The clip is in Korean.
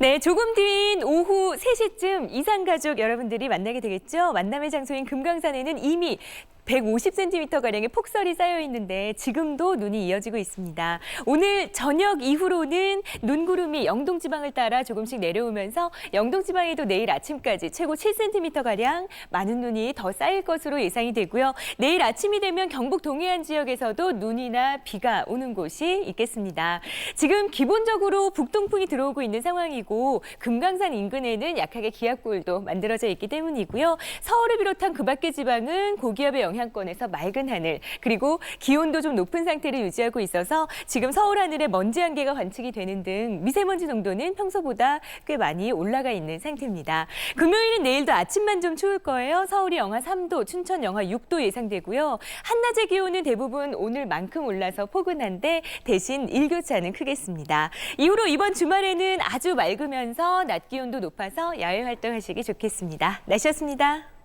네, 조금 뒤인 오후 3시쯤 이상가족 여러분들이 만나게 되겠죠. 만남의 장소인 금강산에는 이미 150cm가량의 폭설이 쌓여 있는데 지금도 눈이 이어지고 있습니다. 오늘 저녁 이후로는 눈구름이 영동 지방을 따라 조금씩 내려오면서 영동 지방에도 내일 아침까지 최고 7cm가량 많은 눈이 더 쌓일 것으로 예상이 되고요. 내일 아침이 되면 경북 동해안 지역에서도 눈이나 비가 오는 곳이 있겠습니다. 지금 기본적으로 북동풍이 들어오고 있는 상황이고 금강산 인근에는 약하게 기압골도 만들어져 있기 때문이고요. 서울을 비롯한 그 밖의 지방은 고기압의 영향 권에서 맑은 하늘 그리고 기온도 좀 높은 상태를 유지하고 있어서 지금 서울 하늘에 먼지 한 개가 관측이 되는 등 미세먼지 농도는 평소보다 꽤 많이 올라가 있는 상태입니다. 금요일은 내일도 아침만 좀 추울 거예요. 서울이 영하 3도, 춘천 영하 6도 예상되고요. 한낮의 기온은 대부분 오늘만큼 올라서 포근한데 대신 일교차는 크겠습니다. 이후로 이번 주말에는 아주 맑으면서 낮 기온도 높아서 야외 활동하시기 좋겠습니다. 날씨였습니다.